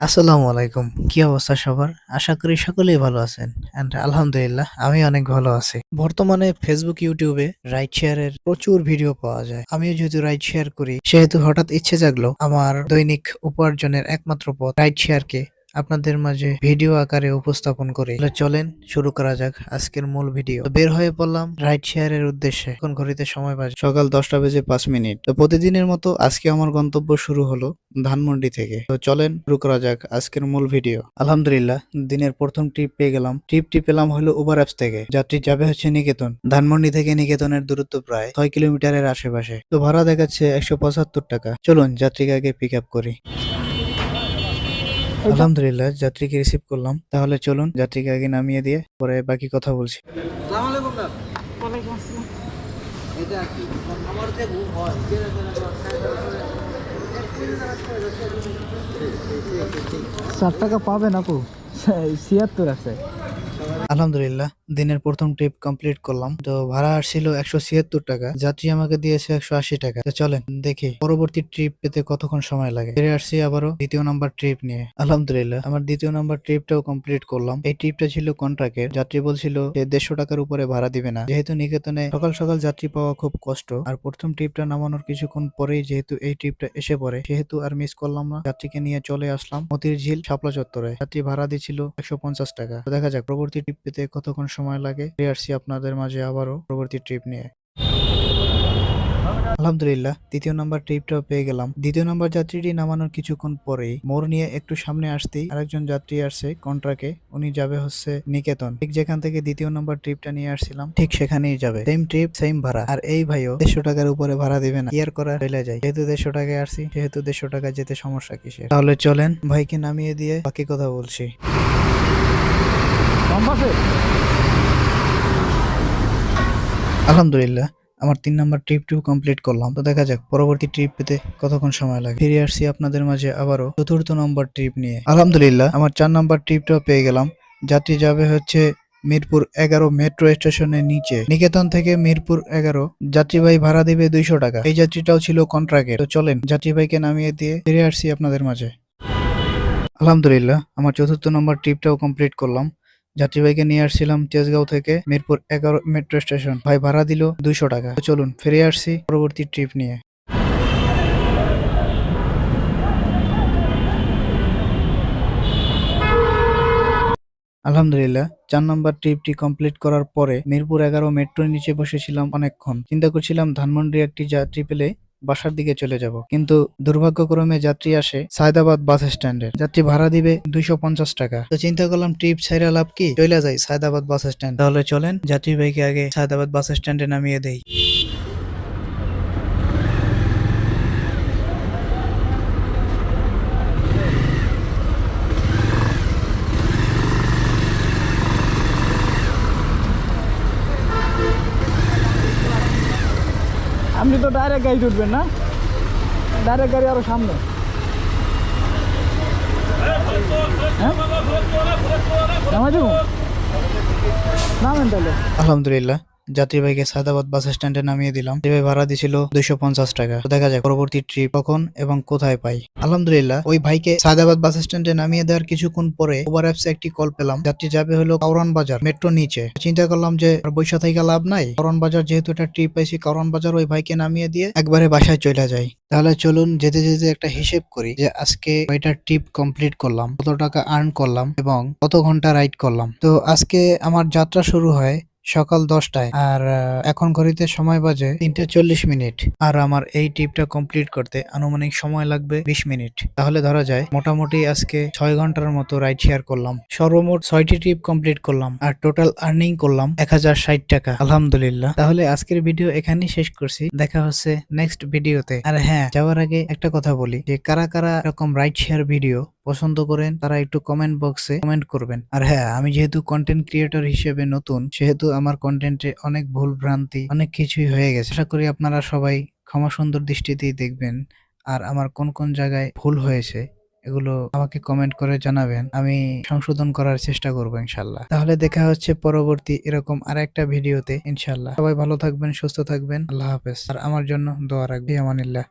আসসালামু আলাইকুম। কি অবস্থা সবার? আশা করি সকলেই ভালো আছেন। এন্ড আলহামদুলিল্লাহ আমি অনেক ভালো আছি। বর্তমানে ফেসবুক ইউটিউবে রাইড শেয়ারের প্রচুর ভিডিও পাওয়া যায়। আমিও যেহেতু রাইড শেয়ার করি, সেহেতু হঠাৎ ইচ্ছে জাগলো আমার দৈনিক উপার্জনের একমাত্র পথ রাইড শেয়ারকে আপনাদের মাঝে ভিডিও আকারে উপস্থাপন করে। চলেন শুরু করা যাক আজকের মূল ভিডিও। বের হয়ে পড়লাম রাইড শেয়ারের উদ্দেশ্যে। এখন ঘড়িতে সময় বাজে। সকাল দশটা বেজে পাঁচ মিনিট। তো প্রতিদিনের মতো আজকে আমার গন্তব্য শুরু হলো ধানমন্ডি থেকে। তো চলেন শুরু করা যাক আজকের মূল ভিডিও। আলহামদুলিল্লাহ, দিনের প্রথম ট্রিপ পেয়ে গেলাম। ট্রিপটি পেলাম হলো উবার অ্যাপস থেকে। যাত্রী যাবে হচ্ছে নিকেতন। ধানমন্ডি থেকে নিকেতনের দূরত্ব প্রায় ছয় কিলোমিটারের আশেপাশে। তো ভাড়া দেখাচ্ছে একশো পঁচাত্তর টাকা। চলুন যাত্রীকে আগে পিক আপ করি। আলহামদুলিল্লাহ যাত্রীকে রিসিভ করলাম তাহলে চলুন যাত্রীকে আগে নামিয়ে দিয়ে পরে বাকি কথা বলছি আসসালামু আলাইকুম ম্যাম ওয়ালাইকুম আসসালাম এটা কি আমার যে ঘুম হয় ষাট টাকা পাবেন আপু ছিয়াত্তর আছে আলহামদুলিল্লাহ, দিনের প্রথম ট্রিপ কমপ্লিট করলাম। তো ভাড়া আসছিল একশো ছিয়াত্তর টাকা, যাত্রী আমাকে দিয়েছে একশো আশি টাকা। তো চলেন, দেখি পরবর্তী ট্রিপ পেতে কতক্ষণ সময় লাগে। ফিরে আসছি আবারও দ্বিতীয় নাম্বার ট্রিপ নিয়ে। আলহামদুলিল্লাহ, আমার দ্বিতীয় নাম্বার ট্রিপটাও কমপ্লিট করলাম। এই ট্রিপটা ছিল কন্ট্রাক্টের যাত্রী বলছিল যে দেড়শো টাকার উপরে ভাড়া দিবে না। যেহেতু নিকেতনে সকাল সকাল যাত্রী পাওয়া খুব কষ্ট, আর প্রথম ট্রিপটা নামানোর কিছুক্ষণ পরেই যেহেতু এই ট্রিপটা এসে পড়ে, সেহেতু আর মিস করলাম না। যাত্রীকে নিয়ে চলে আসলাম মতির ঝিল শাপলা চত্বরে। যাত্রী ভাড়া দিছিল একশো পঞ্চাশ টাকা। দেখা যাক, পরবর্তী ট্রিপ পেতে কতক্ষণ সময় লাগে? আসছি আপনাদের মাঝে আবারও পরবর্তী ট্রিপ নিয়ে। আলহামদুলিল্লাহ, দ্বিতীয় নাম্বার ট্রিপটাও পেয়ে গেলাম। দ্বিতীয় নাম্বার যাত্রীটি নামানোর কিছুক্ষণ পরেই মোর নিয়ে একটু সামনে আসতেই আরেকজন যাত্রী আসছে কন্ট্রাকে। উনি যাবে হচ্ছে নিকেতন। ঠিক যেখান থেকে দ্বিতীয় নাম্বার ট্রিপটা নিয়ে আসছিলাম, ঠিক সেখানেই যাবে। সেম ট্রিপ সেম ভাড়া। আর এই ভাইও দেড়শো টাকার উপরে ভাড়া দিবে না। ইয়ার করা ফেলে যায়। যেহেতু দেড়শো টাকায় আসছি, সেহেতু দেড়শো টাকা যেতে সমস্যা কিসের? তাহলে চলেন ভাইকে নামিয়ে দিয়ে বাকি কথা বলছি। আলহামদুলিল্লাহ, আমার তিন নাম্বার ট্রিপটিও কমপ্লিট করলাম। তো দেখা যাক, পরবর্তী ট্রিপ পেতে কতক্ষণ সময় লাগে। ফিরে আসছি আপনাদের মাঝে আবারও চতুর্থ নম্বর ট্রিপ নিয়ে। আলহামদুলিল্লাহ, আমার চার নাম্বার ট্রিপটাও পেয়ে গেলাম। যাত্রী যাবে হচ্ছে মিরপুর এগারো মেট্রো স্টেশনের নিচে। নিকেতন থেকে মিরপুর এগারো, যাত্রীবাহী ভাড়া দিবে দুইশো টাকা। এই যাত্রীটাও ছিল কন্ট্রাক্টের তো চলেন, যাত্রীবাহীকে নামিয়ে দিয়ে ফিরে আসছি আপনাদের মাঝে। আলহামদুলিল্লাহ, আমার চতুর্থ নম্বর ট্রিপটাও কমপ্লিট করলাম। যাত্রীবাহীকে নিয়ে আসছিলাম তেজগাঁও থেকে মিরপুর এগারো মেট্রো স্টেশন ভাই ভাড়া দিল দুইশো টাকা। চলুন, ফিরে আসছি পরবর্তী ট্রিপ নিয়ে। আলহামদুলিল্লাহ, চার নম্বর ট্রিপটি কমপ্লিট করার পরে মিরপুর এগারো মেট্রোর নিচে বসেছিলাম অনেকক্ষণ। চিন্তা করছিলাম ধানমন্ডি একটি যাত্রী পেলে বাসার দিকে চলে যাব। কিন্তু দুর্ভাগ্যক্রমে যাত্রী আসে সায়দাবাদ বাস স্ট্যান্ডের যাত্রী ভাড়া দিবে দুইশো পঞ্চাশ টাকা। তো চিন্তা করলাম, ট্রিপ ছাইরা লাভ কি? চলে যাই সায়দাবাদ বাস স্ট্যান্ড। তাহলে চলেন যাত্রী ভাইকে আগে সায়দাবাদ বাস স্ট্যান্ডে নামিয়ে দেই। আপনি তো ডাইরেক্ট গাড়ি উঠবেন না? ডাইরেক্ট গাড়ি আরও সামনে। হ্যাঁ? নামেন তাহলে। আলহামদুলিল্লাহ। যাত্রী ভাইকে সায়দাবাদ বাস স্ট্যান্ডে নামিয়ে দিলাম। যে ভাড়া দিছিল দুইশো পঞ্চাশ টাকা। দেখা যায় পরবর্তী ট্রিপ কখন এবং কোথায় পাই। আলহামদুলিল্লাহ, ওই ভাইকে সায়দাবাদ বাস স্ট্যান্ডে নামিয়ে দেওয়ার কিছুক্ষণ পরে ওভার অ্যাপস একটি কল পেলাম। যাত্রী যাবে হলো কাউরান বাজার মেট্রো নিচে। চিন্তা করলাম যে বৈশা থেকে লাভ নাই? কারণ বাজার যেহেতু একটা ট্রিপ পাইছি কারণ বাজার ওই ভাইকে নামিয়ে দিয়ে একবারে বাসায় চলে যাই। তাহলে চলুন যেতে যেতে একটা হিসেব করি যে, আজকে ওইটা ট্রিপ কমপ্লিট করলাম, কত টাকা আর্ন করলাম এবং কত ঘণ্টা রাইড করলাম। তো আজকে আমার যাত্রা শুরু হয় সকাল দশটায়। আর এখন ঘড়িতে সময় বাজে তিনটে চল্লিশ মিনিট। আর আমার এই ট্রিপটা কমপ্লিট করতে আনুমানিক সময় লাগবে বিশ মিনিট। তাহলে ধরা যায়, মোটামুটি আজকে ছয় ঘণ্টার মতো রাইড শেয়ার করলাম। সর্বমোট ছয়টি ট্রিপ কমপ্লিট করলাম। আর টোটাল আর্নিং করলাম এক হাজার ষাট টাকা। আলহামদুলিল্লাহ। তাহলে আজকের ভিডিও এখানেই শেষ করছি। দেখা হচ্ছে নেক্সট ভিডিওতে আর হ্যাঁ যাওয়ার আগে একটা কথা বলি যে কারা কারা এরকম রাইড শেয়ার ভিডিও পছন্দ করেন, তারা একটু কমেন্ট বক্সে কমেন্ট করবেন। আর হ্যাঁ আমি যেহেতু কন্টেন্ট ক্রিয়েটর হিসেবে নতুন, সেহেতু আমার কন্টেন্টে অনেক ভুল ভ্রান্তি, অনেক কিছুই হয়ে গেছে। আশা করি আপনারা সবাই ক্ষমা সুন্দর দৃষ্টিতেই দেখবেন। আর আমার কোন কোন জায়গায় ভুল হয়েছে, এগুলো আমাকে কমেন্ট করে জানাবেন। আমি সংশোধন করার চেষ্টা করব ইনশাল্লাহ। তাহলে দেখা হচ্ছে পরবর্তী এরকম আরেকটা ভিডিওতে ইনশাল্লাহ। সবাই ভালো থাকবেন, সুস্থ থাকবেন। আল্লাহ হাফেজ। আর আমার জন্য দোয়া রাখবি আমানিল্লাহ।